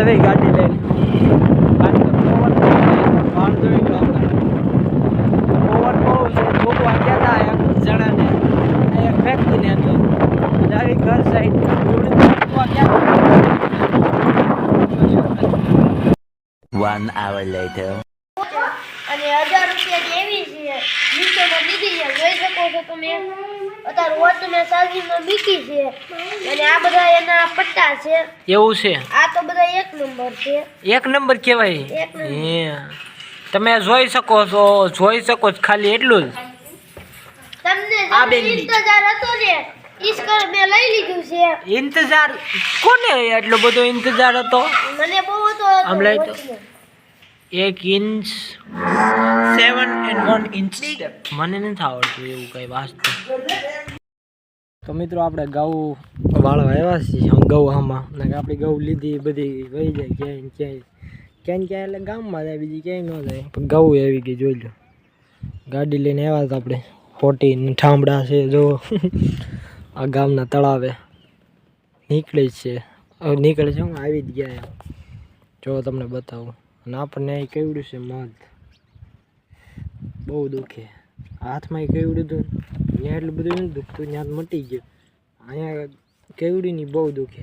જવી ગાડી લઈને One hour later. અને હજાર રૂપિયા એવી છે. મીશોમાં લીધી છે જોઈ શકો છો તમે. અત્યારે વોચ મેં ચાર્જિંગમાં મૂકી છે. અને આ બધા એના પટ્ટા છે. એવું છે? આ તો બધા એક નંબર છે. એક નંબર કહેવાય? હે. તમે જોઈ શકો છો જોઈ શકો છો ખાલી એટલું જ. તમને આ બેન. ઇંતજાર હતો ને ઈશ્કર મે લઈ લીધું છે. ઇંતજાર કોને એટલો બધો ઇંતજાર હતો? મને બહુ હતો આમ લઈ તો. એક inch seven and one inch મને નથી આવડતું એવું કઈ વાંચતું તો મિત્રો આપણે ગૌ વાળવા આવ્યા છીએ. ગૌ આમાં. ને આપણી ઘઉં લીધી, બધી વહી જાય ક્યાંય ક્યાંય. ક્યાંય ક્યાંય એટલે ગામમાં જાય, બીજી ક્યાંય ન જાય. પણ ગૌ આવી ગઈ, જોઈ લો. ગાડી લઈને આવ્યા હતા આપણે. ફોટી ઠામડા છે, જો. આ ગામના તળાવે નીકળે છે. નીકળે છે હું આવી જ ગયા જો તમને બતાવું. અને આપણને અહીં કેવડું છે મધ બહુ દુખે. હાથમાં એ કેવડું હતું? ત્યાં એટલું બધું નથી દુખતું, ત્યાં મટી ગયું. અહીંયા કેવડીની બહુ દુખે.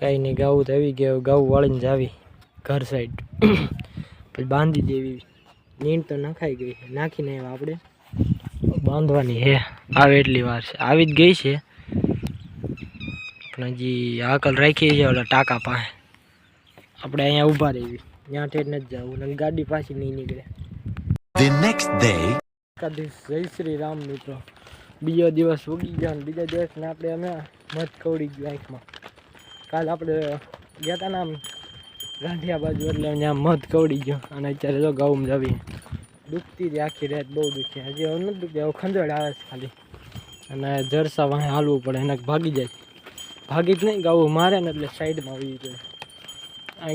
કાંઈ નહીં ગાવું તો આવી ગયો ગાવું વાળીને જ આવી, ઘર સાઈડ પછી બાંધી દેવી. નીંદ તો નખાઈ ગઈ છે. નાખીને આવ્યા આપણે. બાંધવાની હે આવે એટલી વાર છે. આવી જ ગઈ છે. પણ હજી આકલ રાખી છે, ઓલા ટાંકા પાસે. આપણે અહીંયા ઊભા રહેવી ત્યાં ઠેર નથી જવું અને ગાડી પાછી નહીં નીકળે. The નેક્સ્ટ ડે એકાદીસ જય શ્રી રામ મિત્રો. બીજો દિવસ ઉગી ગયો અને બીજા દિવસને આપણે અમે મધ કવડી ગયું આંખમાં. કાલ આપણે ગયા હતા ને આમ ગાંઠિયા બાજુ એટલે ત્યાં મધ કવડી ગયો. અને અત્યારે જો ગૌમ જવી દુખતી હતી આખી રાત બહુ દુખી. હજી હવે નથી દુખતી હવે ખંજોડ આવે છે ખાલી. અને જરસા વાંહે હાલવું પડે એને ભાગી જાય. ભાગી જ નહીં ગાવું મારે ને એટલે સાઈડમાં આવી જાય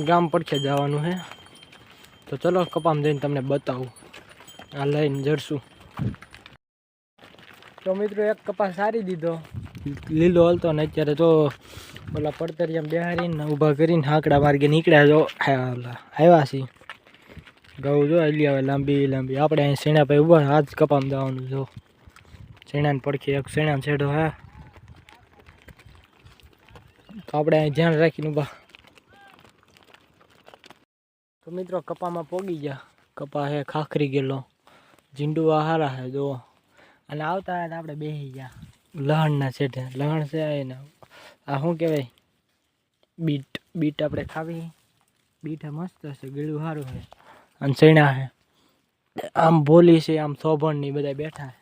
ગામ પડખે જવાનું છે તો ચલો કપામ જઈને તમને બતાવું. આ લઈને જડશું તો મિત્રો એક કપાસ સારી દીધો. લીલો હલતો ને અત્યારે તો ઓલા પડતરિયા બેહારીને ઊભા કરીને હાંકડા માર્ગે નીકળ્યા જો. ઓલા, આવ્યા છે ઘઉં જો હલી આવે લાંબી લાંબી. આપણે અહીં શેણા ભાઈ ઊભા હાથ કપામ જવાનું જો. શેણાને પડખી એક શેણા છેડો હે. તો આપણે અહીં ધ્યાન રાખીને ઊભા. તો મિત્રો કપામાં પોગી ગયા. કપા હે ખાખરી ગયેલો. ઝીંડુઆ હારા હે જો અને આવતા હતા આપણે બેસી ગયા. લહણના છેઠે લહણ છે એને આ શું કહેવાય? બીટ. બીટ આપણે ખાવી. બીટ આ મસ્ત છે ગળ્યું સારું છે અને ચણા છે આમ ભોલી છે, આમ શોભણની બધા બેઠા છે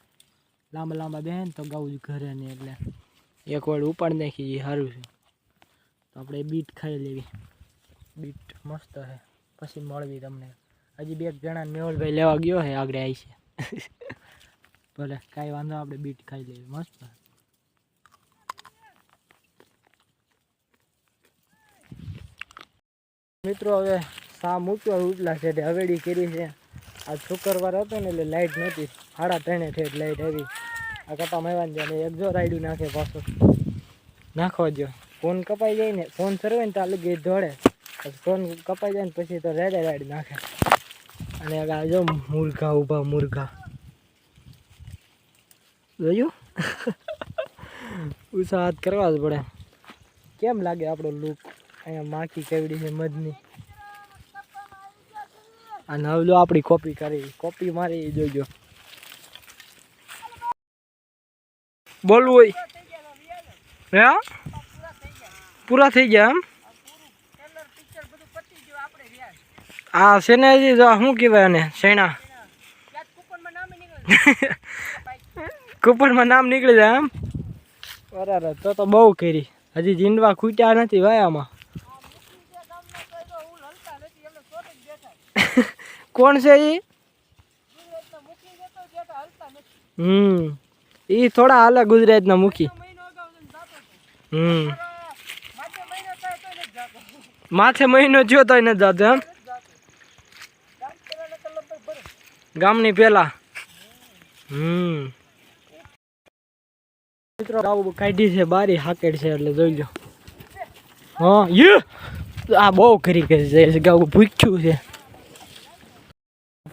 લાંબા લાંબા બેહે ને તો ગાવું ઘરે નહીં એટલે એક વાર ઉપાડી નાખી એ સારું છે. તો આપણે બીટ ખાઈ લેવી. બીટ મસ્ત છે પછી મળવી તમને. હજી બે જણા મેહુલભાઈ લેવા ગયો છે આગળ આવી છે. ભલે, કાંઈ વાંધો આપણે બીટ ખાઈ લઈએ. મસ્ત? મિત્રો, હવે સા મૂક્યો ઉપલા છે હવેડી કરી છે. આ શુક્રવાર હતો ને એટલે લાઇટ નહોતી. સાડા ત્રણે ઠેઠ લાઇટ આવી. આ કપા મેવાન જાય એક જો રાયડું નાખે પાછું. નાખવા દો ફોન કપાઈ જાય ને, ફોન સરવે ને ત્યાં લગી દોડે પછી ફોન કપાઈ જાય ને પછી તો રેડે રેડ નાખે. અને આ જો મુર્ગા ઊભા મુર્ગા જોયું? હાથ કરવા જ પડે. કેમ લાગે આપણો લુક અહીંયા માખી કેવડી છે મધની. અને હવે જો આપણી કોપી કરી. કોપી મારી જોજો બોલવું હોય. હે? પૂરા થઈ ગયા એમ? આ શેના હજી જો શું કહેવાય આને? શેણા. કૂપનમાં નામ નીકળી જાય એમ? બરાબર તો તો બહુ કરી. હજી જીંડવા ખૂટ્યા નથી ભાઈ આમાં. કોણ છે એ હમ. એ થોડા હાલે ગુજરાતના મુખી હમ. માથે મહિનો થયો તો નથી જાતો એમ? ગામની પેલા હમ. મિત્રો ગાવું કાઢી છે, બારી હાકેડ છે, એટલે જોઈ લો. હા, યુ! આ બહુ કરી છે ગાવું ભૂખ્યું છે.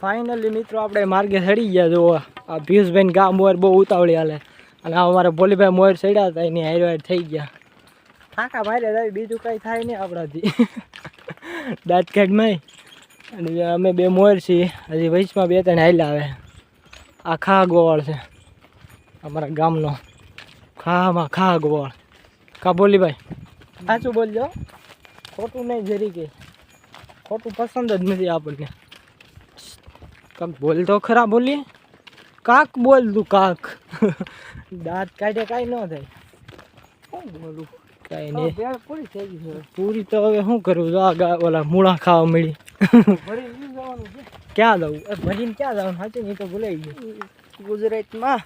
ફાઇનલી મિત્રો, આપણે માર્ગે ચડી ગયા જો આ પિયુષભાઈ ગા મોર બહુ ઉતાવળી હાલે. અને આ અમારા ભોલીભાઈ મોર ચડ્યા હતા, એની હાઈર હાઈર થઈ ગયા. થાકા જાય, બીજું કંઈ થાય નહીં આપણાથી. દાંત કાઢમાં અને અમે બે મોર છીએ, હજી વૈશમાં બે ત્રણ હાલ આવે. આ ખા ગોવાળ છે, અમારા ગામનો. ખામાં ખા ગોવાળ. કા બોલી ભાઈ? સાચું બોલજો. ખોટું નહીં જરી કે. ખોટું પસંદ જ નથી આપણને. કાક બોલ તો ખરા બોલીએ. કાક બોલ તું કાક. દાંત કાઢે કાંઈ ન થાય. શું બોલું? કાંઈ નહીં. પૂરી થઈ ગઈ પૂરી તો હવે શું કરું? જો આ ઓલા મૂળા ખાવા મળી. ક્યાં જવું? એ ભરીને ક્યાં જવાનું? સાચું નહીં તો ભૂલાઈ ગયું. ગુજરાતમાં.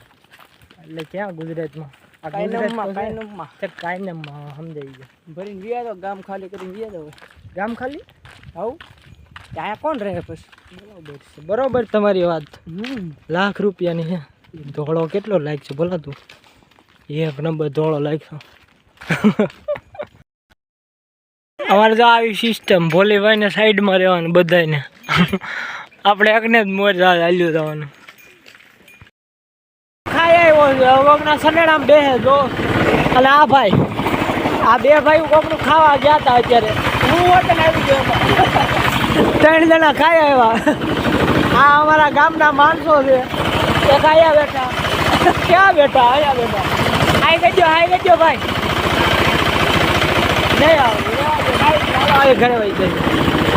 એટલે ક્યાં ગુજરાતમાં? કાયનમમાં, છે. છે સમજાઈ ગયું. ભરીને ગયા તો ગામ ખાલી કરીને ગયા તો ગામ ખાલી? આવું? ત્યાં કોણ રહે પછી? બરોબર છે. બરોબર તમારી વાત. લાખ રૂપિયાની છે. ધોળો કેટલો લાગશે છે? બોલા તું. એક નંબર ધોળો છે અમારે તો આવી સિસ્ટમ ભોલીભાઈને સાઈડમાં રહેવાનું બધાને આપણે એકને જ મોર હાલ્યું થવાનું ખાઈ આવ્યો હમણાં સનેડામાં બેસે જો. અને આ ભાઈ. આ બે ભાઈ કોકનું ખાવા ગયા હતા અત્યારે. હું હોટલ આવી ત્રણ જણા ખાઈ આવ્યા. આ અમારા ગામના માણસો છે. એક ખાયા બેઠા. ક્યાં બેઠા? આયા બેઠા. હાઈ ગયો હાઈ ગયો ભાઈ. નહીં આવો. ઘરે વહી જાય.